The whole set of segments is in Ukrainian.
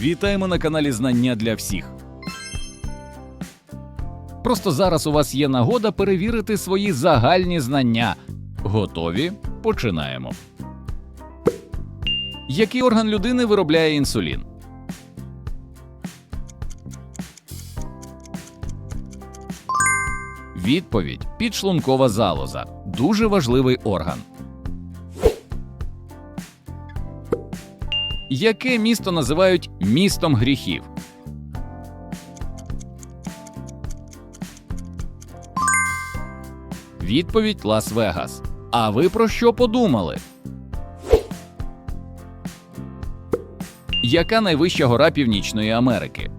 Вітаємо на каналі Знання для всіх. Просто зараз у вас є нагода перевірити свої загальні знання. Готові? Починаємо. Який орган людини виробляє інсулін? Відповідь підшлункова залоза. Дуже важливий орган. Яке місто називають містом гріхів? Відповідь Лас-Вегас. А ви про що подумали? Яка найвища гора Північної Америки?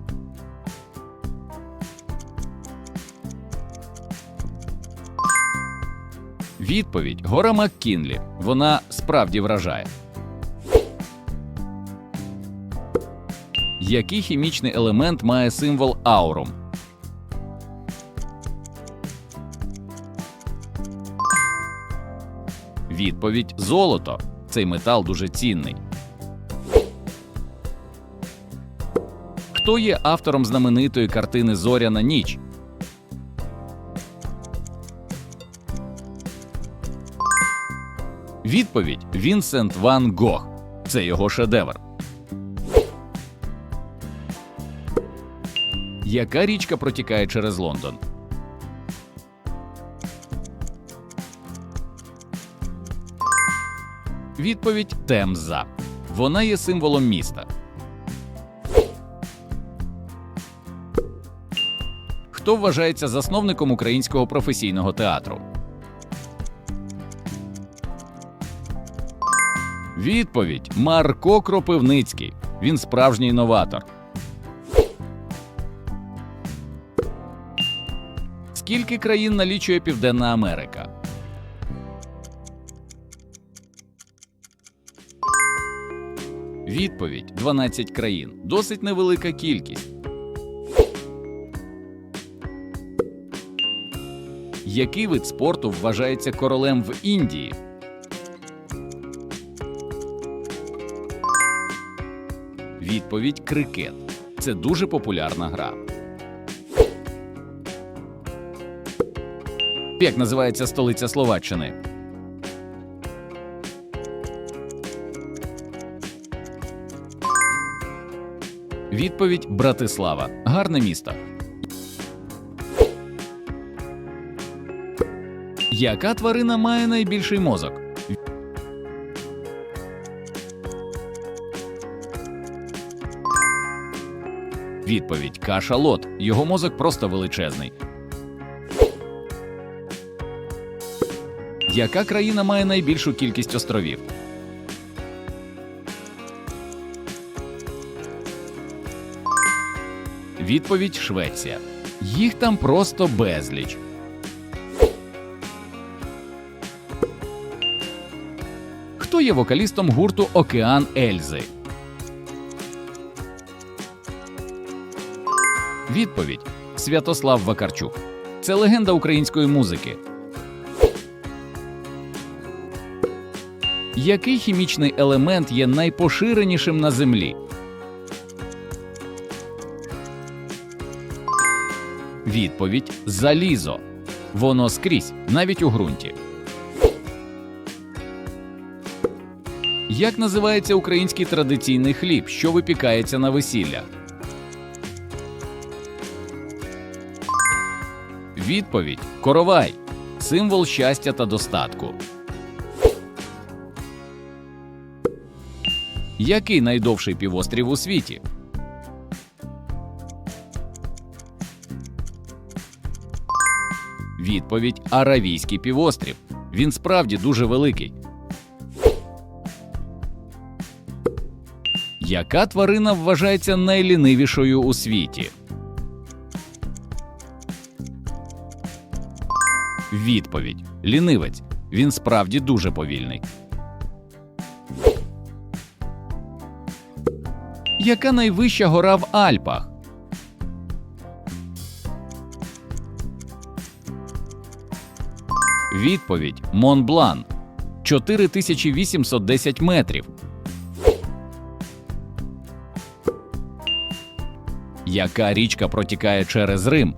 Відповідь гора Маккінлі. Вона справді вражає. Який хімічний елемент має символ аурум? Відповідь золото. Цей метал дуже цінний. Хто є автором знаменитої картини Зоряна ніч? Відповідь Вінсент Ван Гог. Це його шедевр. Яка річка протікає через Лондон? Відповідь Темза. Вона є символом міста. Хто вважається засновником українського професійного театру? Відповідь Марко Кропивницький. Він справжній новатор. Скільки країн налічує Південна Америка? Відповідь 12 країн. Досить невелика кількість. Який вид спорту вважається королем в Індії? Відповідь крикет. Це дуже популярна гра. Як називається столиця Словаччини? Відповідь Братислава. Гарне місто. Яка тварина має найбільший мозок? Відповідь кашалот. Його мозок просто величезний. Яка країна має найбільшу кількість островів? Відповідь Швеція. Їх там просто безліч. Хто є вокалістом гурту Океан Ельзи? Відповідь Святослав Вакарчук. Це легенда української музики. Який хімічний елемент є найпоширенішим на землі? Відповідь залізо. Воно скрізь, навіть у ґрунті. Як називається український традиційний хліб, що випікається на весілля? Відповідь коровай символ щастя та достатку. Який найдовший півострів у світі? Відповідь Аравійський півострів. Він справді дуже великий. Яка тварина вважається найлінивішою у світі? Відповідь лінивець. Він справді дуже повільний. Яка найвища гора в Альпах? Відповідь Монблан 4810 метрів. Яка річка протікає через Рим?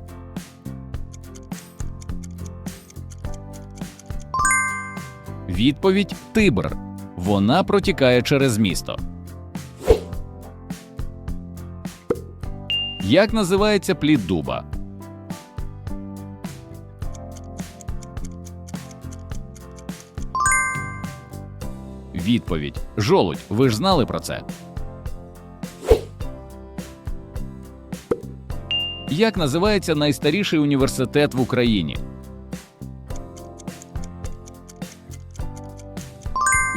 Відповідь Тибр. Вона протікає через місто. Як називається плід дуба? Відповідь Жолудь. Ви ж знали про це. Як називається найстаріший університет в Україні?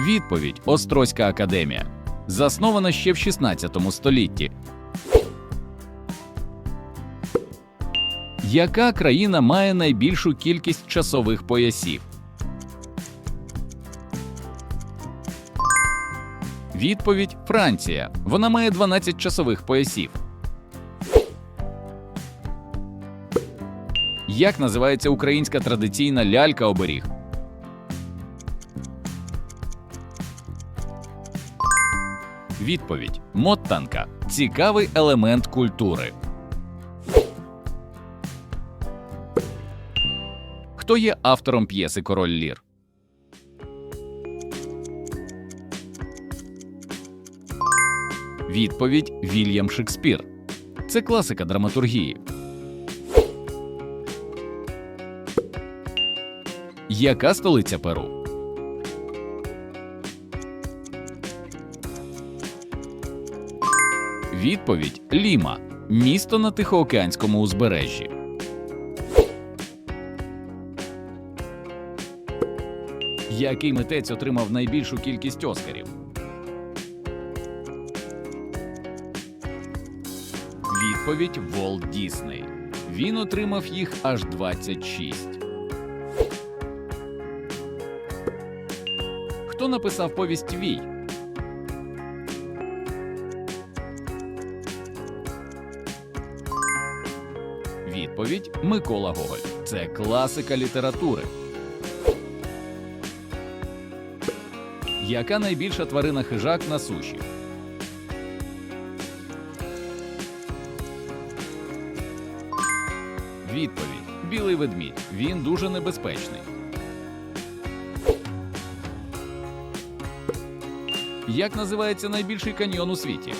Відповідь Острозька академія. Заснована ще в 16 столітті. Яка країна має найбільшу кількість часових поясів? Відповідь Франція. Вона має 12 часових поясів. Як називається українська традиційна лялька оберіг? Відповідь Моттанка. Цікавий елемент культури. Хто є автором п'єси Король Лір? Відповідь Вільям Шекспір. Це класика драматургії. Яка столиця Перу? Відповідь Ліма. Місто на Тихоокеанському узбережжі. Який митець отримав найбільшу кількість оскарів? Відповідь Волт Дісней. Він отримав їх аж 26. Хто написав повість Вій? Відповідь Микола Гоголь. Це класика літератури. Яка найбільша тварина хижак на суші? Відповідь Білий ведмідь. Він дуже небезпечний. Як називається найбільший каньйон у світі?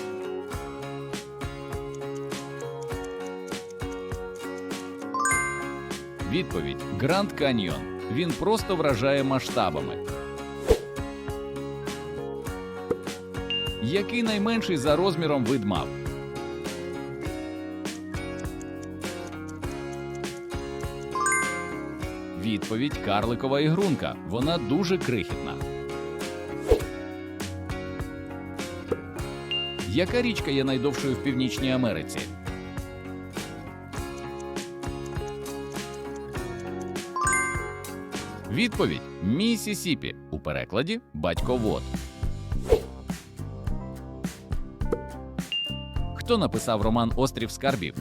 Відповідь Гранд Каньйон. Він просто вражає масштабами. Який найменший за розміром вид мав? Відповідь Карликова ігрунка. Вона дуже крихітна. Яка річка є найдовшою в Північній Америці? Відповідь Місісіпі. У перекладі батьковод. Хто написав роман Острів Скарбів?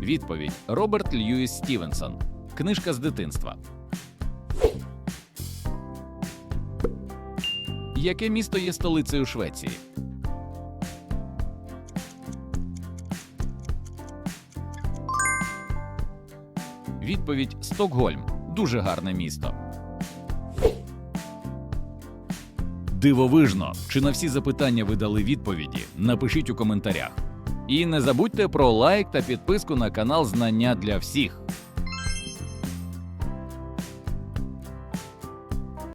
Відповідь Роберт Льюіс Стівенсон. Книжка з дитинства. Яке місто є столицею Швеції? Відповідь Стокгольм. Дуже гарне місто. Дивовижно. Чи на всі запитання ви дали відповіді? Напишіть у коментарях. І не забудьте про лайк та підписку на канал Знання для всіх.